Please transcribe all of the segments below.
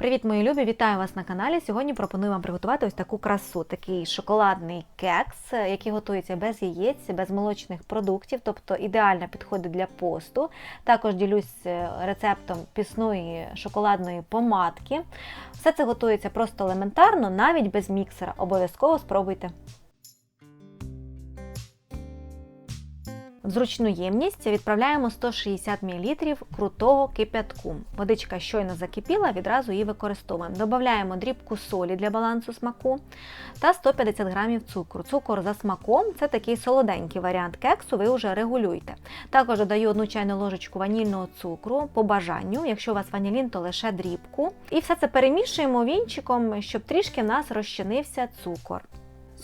Привіт, мої любі! Вітаю вас на каналі. Сьогодні пропоную вам приготувати ось таку красу, такий шоколадний кекс, який готується без яєць, без молочних продуктів, тобто ідеально підходить для посту. Також ділюсь е, рецептом пісної шоколадної помадки. Все це готується просто елементарно, навіть без міксера. Обов'язково спробуйте. В зручну ємність відправляємо 160 мл крутого кип'ятку. Водичка щойно закипіла, відразу її використовуємо. Додаємо дрібку солі для балансу смаку та 150 г цукру. Цукор за смаком це такий солоденький варіант кексу, ви вже регулюйте. Також додаю одну чайну ложечку ванільного цукру по бажанню. Якщо у вас ванілін, то лише дрібку. І все це перемішуємо вінчиком, щоб трішки в нас розчинився цукор.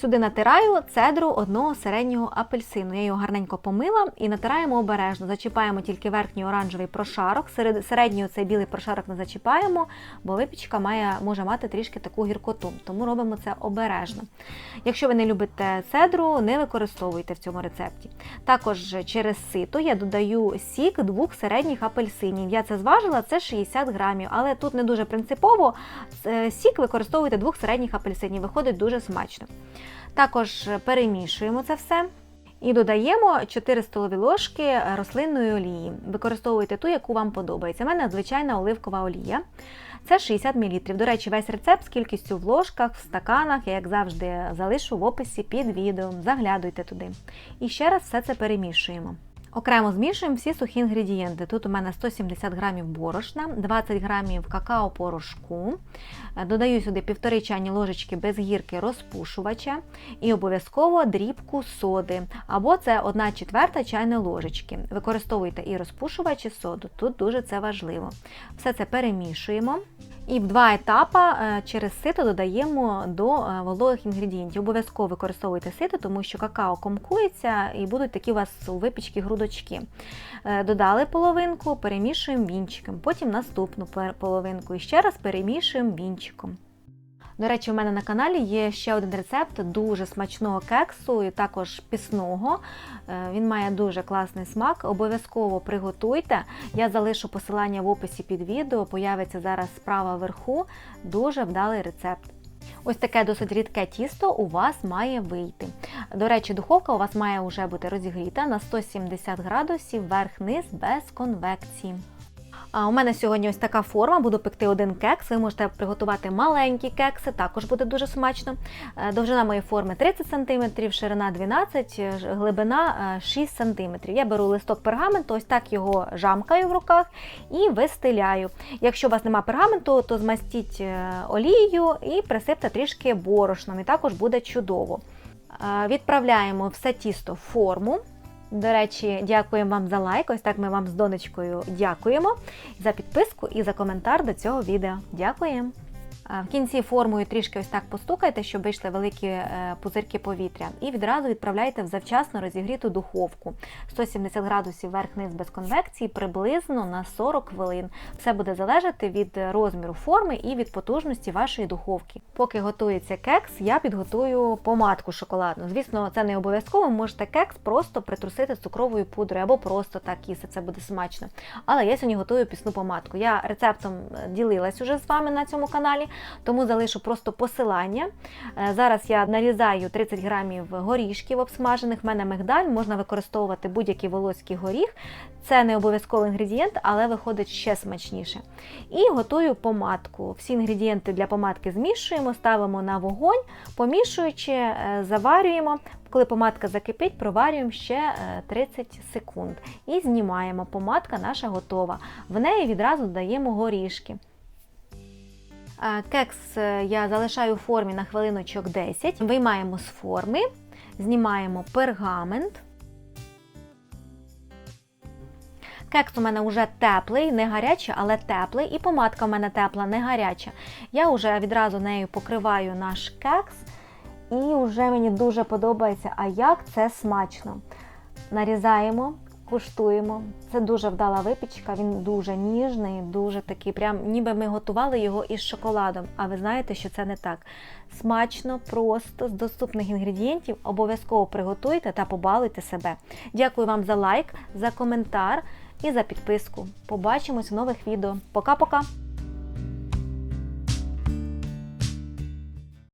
Сюди натираю цедру одного середнього апельсину. Я його гарненько помила і натираємо обережно. Зачіпаємо тільки верхній оранжевий прошарок. Серед середнього цей білий прошарок не зачіпаємо, бо випічка має, може мати трішки таку гіркоту, тому робимо це обережно. Якщо ви не любите цедру, не використовуйте в цьому рецепті. Також через сито я додаю сік двох середніх апельсинів. Я це зважила, це 60 грамів, але тут не дуже принципово. Е, сік використовуйте двох середніх апельсинів, виходить дуже смачно. Також перемішуємо це все. І додаємо 4 столові ложки рослинної олії. Використовуйте ту, яку вам подобається. У мене звичайна оливкова олія. Це 60 мл. До речі, весь рецепт з кількістю в ложках, в стаканах, я, як завжди, залишу в описі під відео. Заглядуйте туди. І ще раз все це перемішуємо. Окремо змішуємо всі сухі інгредієнти. Тут у мене 170 грамів борошна, 20 грамів какао-порошку. Додаю сюди 1,5 чайні ложечки без гірки розпушувача і обов'язково дрібку соди. Або це 1 четверта чайної ложечки. Використовуйте і розпушувач, і соду. Тут дуже це важливо. Все це перемішуємо. І в два етапи е, через сито додаємо до е, вологих інгредієнтів. Обов'язково використовуйте сито, тому що какао комкується і будуть такі у вас у випічки грудочки. Е, додали половинку, перемішуємо вінчиком, потім наступну половинку і ще раз перемішуємо вінчиком. До речі, у мене на каналі є ще один рецепт дуже смачного кексу і також пісного. Е, він має дуже класний смак. Обов'язково приготуйте. Я залишу посилання в описі під відео, появиться зараз справа вверху. Дуже вдалий рецепт. Ось таке досить рідке тісто у вас має вийти. До речі, духовка у вас має вже бути розігріта на 170 градусів верх-низ без конвекції. А у мене сьогодні ось така форма, буду пекти один кекс. Ви можете приготувати маленькі кекси, також буде дуже смачно. Е, довжина моєї форми 30 см, ширина 12 глибина 6 см. Я беру листок пергаменту, ось так його жамкаю в руках і вистеляю. Якщо у вас немає пергаменту, то змастіть е, олією і присипте трішки борошном, і також буде чудово. Е, відправляємо все тісто в форму. До речі, дякуємо вам за лайк. Ось так ми вам з донечкою дякуємо за підписку і за коментар до цього відео. Дякуємо! В кінці формою трішки ось так постукайте, щоб вийшли великі е, пузирки повітря. І відразу відправляйте в завчасно розігріту духовку 170 градусів верх-низ без конвекції приблизно на 40 хвилин. Все буде залежати від розміру форми і від потужності вашої духовки. Поки готується кекс, я підготую помадку шоколадну. Звісно, це не обов'язково, можете кекс просто притрусити цукровою пудрою або просто так їсти, це буде смачно. Але я сьогодні готую пісну помадку. Я рецептом е, ділилась уже з вами на цьому каналі тому залишу просто посилання. Е, зараз я нарізаю 30 грамів горішків обсмажених, в мене мигдаль, можна використовувати будь-який волоський горіх. Це не обов'язковий інгредієнт, але виходить ще смачніше. І готую помадку. Всі інгредієнти для помадки змішуємо, ставимо на вогонь, помішуючи, е, заварюємо. Коли помадка закипить, проварюємо ще 30 е, секунд. І знімаємо. Помадка наша готова. В неї відразу додаємо горішки. Кекс е, я залишаю у формі на хвилиночок 10. Виймаємо з форми, знімаємо пергамент. Кекс у мене вже теплий, не гарячий, але теплий. І помадка у мене тепла, не гаряча. Я вже відразу нею покриваю наш кекс. І вже мені дуже подобається, а як це смачно. Нарізаємо Куштуємо. Це дуже вдала випічка, він дуже ніжний, дуже такий, прям ніби ми готували його із шоколадом. А ви знаєте, що це не так. Смачно, просто з доступних інгредієнтів обов'язково приготуйте та побалуйте себе. Дякую вам за лайк, за коментар і за підписку. Побачимось в нових відео. Пока-пока!